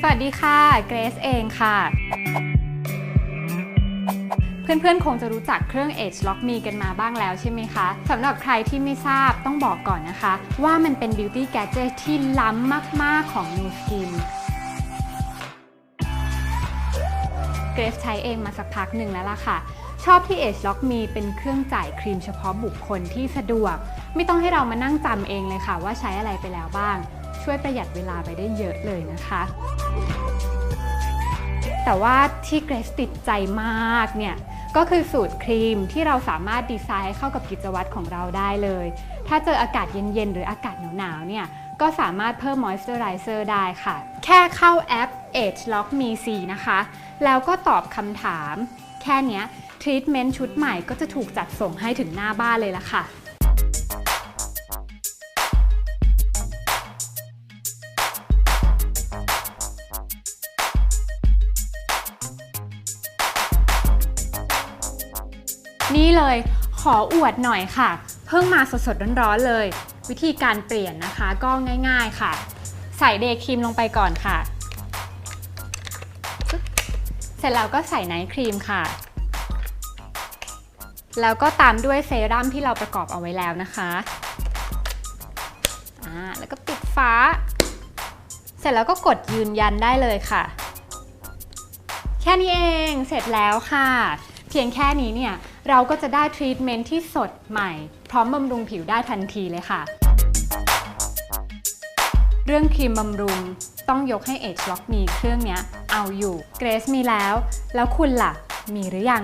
สวัสดีค่ะ เกรซเองค่ะ เพื่อนๆ คงจะรู้จักเครื่อง Age Lock Me กันมาบ้างแล้วใช่ไหมคะ สำหรับใครที่ไม่ทราบต้องบอกก่อนนะคะ ว่ามันเป็น Beauty Gadget ที่ล้ำมากๆของ New Skin เกรซใช้เองมาสักพักหนึ่งแล้วล่ะค่ะ ชอบที่ Age Lock Me เป็นเครื่องจ่ายครีมเฉพาะบุคคลที่สะดวก ไม่ต้องให้เรามานั่งจำเองเลยค่ะ ว่าใช้อะไรไปแล้วบ้าง ช่วยประหยัดเวลาไปได้เยอะเลยนะคะ แต่ว่าที่เกรซติดใจมากเนี่ยก็คือสูตรครีมที่เราสามารถดีไซน์ให้เข้ากับกิจวัตรของเราได้เลย ถ้าเจออากาศเย็นๆ หรืออากาศหนาวๆ เนี่ย ก็สามารถเพิ่มมอยส์เจอไรเซอร์ได้ค่ะ แค่เข้าแอป Age Lock Me C นะคะ แล้วก็ตอบคำถาม แค่เนี้ยทรีทเมนต์ชุดใหม่ก็จะถูกจัดส่งให้ถึงหน้าบ้านเลยละค่ะนี่เลยขออวดหน่อยค่ะ เพิ่งมาสดๆร้อนๆเลย วิธีการเปลี่ยนนะคะก็ง่ายๆค่ะ ใส่เดย์ครีมลงไปก่อนค่ะ เสร็จแล้วก็ใส่ไนท์ครีมค่ะ แล้วก็ตามด้วยเซรั่มที่เราประกอบเอาไว้แล้วนะคะอ่าแล้วก็ปิดฟ้า เสร็จแล้วก็กดยืนยันได้เลยค่ะ แค่นี้เองเสร็จแล้วค่ะ เพียงแค่นี้เนี่ยเราก็จะได้ทรีทเมนต์ที่สดใหม่ พร้อมบำรุงผิวได้ทันทีเลยค่ะ เรื่องครีมบำรุงต้องยกให้ Age Lock มีเครื่องเนี้ย เอาอยู่ เกรซมีแล้ว แล้วคุณล่ะ มีหรือยัง